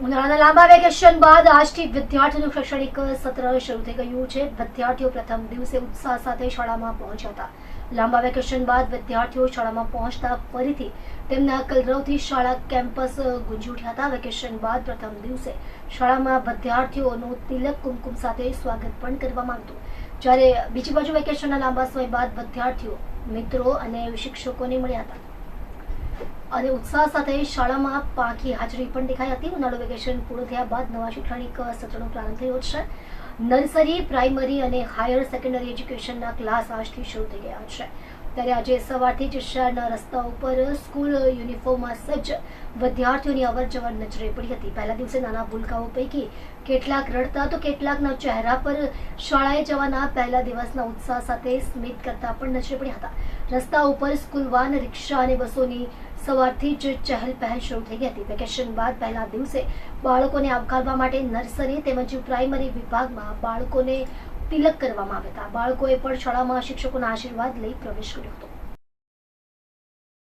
ઉનાળાના લાંબા વેકેશન બાદ આજથી વિદ્યાર્થીઓનું શૈક્ષણિક સત્ર શરૂ થઈ ગયું છે. વિદ્યાર્થીઓ પ્રથમ દિવસે ઉત્સાહ સાથે શાળામાં પહોંચ્યા હતા. લાંબા વેકેશન બાદ વિદ્યાર્થીઓ શાળામાં પહોંચતા ફરીથી તેમના કલરવથી શાળા કેમ્પસ ગુંજી ઉઠ્યા હતા. વેકેશન બાદ પ્રથમ દિવસે શાળામાં વિદ્યાર્થીઓનું તિલક કુમકુમ સાથે સ્વાગત પણ કરવામાં આવ્યું જ્યારે બીજી બાજુ વેકેશનના લાંબા સમય બાદ વિદ્યાર્થીઓ, મિત્રો અને શિક્ષકોને મળ્યા હતા. અને ઉત્સાહ સાથે શાળામાં પાકી હાજરી પણ દેખાઈ હતી. ઉનાળુ વેકેશન પૂરું થયા બાદ નવા શૈક્ષણિક સત્રનો પ્રારંભ થયો છે. નર્સરી, પ્રાઇમરી અને હાયર સેકન્ડરી એજ્યુકેશનના ક્લાસ આજથી શરૂ થઈ ગયા છે. ત્યારે આજે સવારથી જ શહેરના રસ્તા ઉપર સ્કૂલ યુનિફોર્મમાં સજ્જ વિદ્યાર્થીઓની અવર જવર નજરે પડી હતી. પહેલા દિવસે નાના ભૂલકાઓ પૈકી કેટલાક રડતા તો કેટલાકના ચહેરા પર શાળાએ જવાના પહેલા દિવસના ઉત્સાહ સાથે સ્મિત કરતા પણ નજરે પડ્યા હતા. રસ્તા ઉપર સ્કૂલ વાન, રિક્ષા અને બસોની સવારથી જ ચહેલ પહેલ શરૂ થઈ ગઈ હતી. વેકેશન બાદ પહેલા દિવસે બાળકોને આવકારવા માટે નર્સરી તેમજ પ્રાઇમરી વિભાગમાં બાળકોને તિલક કરવામાં આવ્યા હતા. બાળકોએ પણ શાળામાં શિક્ષકોના આશીર્વાદ લઈ પ્રવેશ કર્યો હતો.